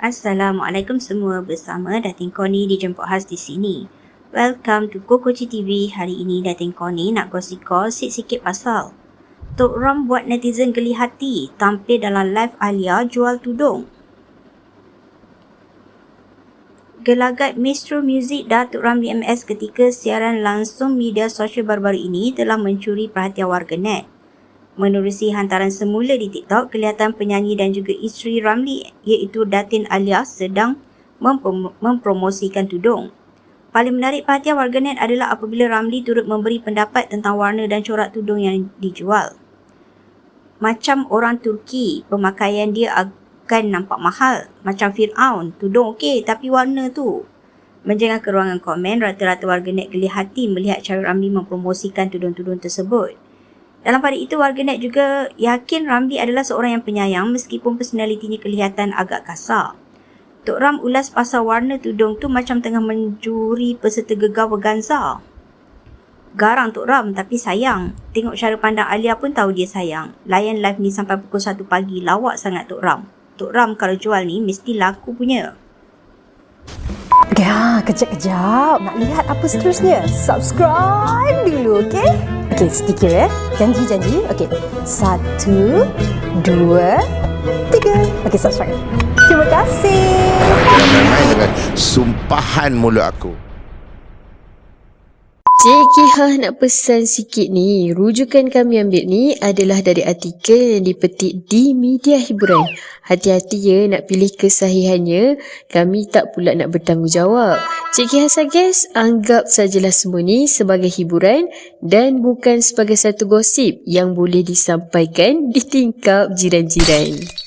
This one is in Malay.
Assalamualaikum semua bersama Datin Koni dijemput khas di sini. Welcome to Kokoci TV. Hari ini Datin Koni nak gosip-gosip sikit pasal Tok Ram buat netizen geli hati tampil dalam live Alia jual tudung. Gelagat Mistro Music Datuk Ram BMS ketika siaran langsung media sosial baru-baru ini telah mencuri perhatian warganet. Menerusi hantaran semula di TikTok, kelihatan penyanyi dan juga isteri Ramli iaitu Datin Alia sedang memprom- mempromosikan tudung. Paling menarik perhatian warganet adalah apabila Ramli turut memberi pendapat tentang warna dan corak tudung yang dijual. Macam orang Turki, pemakaian dia akan nampak mahal. Macam Fir'aun, tudung okey tapi warna tu. Menjengah ke ruangan komen, rata-rata warganet geli hati melihat cara Ramli mempromosikan tudung-tudung tersebut. Dalam pada itu, warganet juga yakin Ramli adalah seorang yang penyayang meskipun personalitinya kelihatan agak kasar. Tok Ram ulas pasal warna tudung tu macam tengah mencuri peserta gegar berganza. Garang Tok Ram tapi sayang. Tengok cara pandang Alia pun tahu dia sayang. Layan live ni sampai pukul 1 pagi. Lawak sangat Tok Ram. Tok Ram kalau jual ni mesti laku punya. Ya, kejap-kejap. Nak lihat apa seterusnya? Subscribe dulu, okey? Okey, sedikit ya. Janji-janji. Okey. Satu, dua, tiga. Okey, subscribe. Terima kasih. Dengan sumpahan mulut aku. Cik Kihah nak pesan sikit ni. Rujukan kami ambil ni adalah dari artikel yang dipetik di media hiburan. Hati-hati ya nak pilih kesahihannya. Kami tak pula nak bertanggungjawab. Cik Kihah suggest anggap sajalah semua ni sebagai hiburan dan bukan sebagai satu gosip yang boleh disampaikan di tingkap jiran-jiran.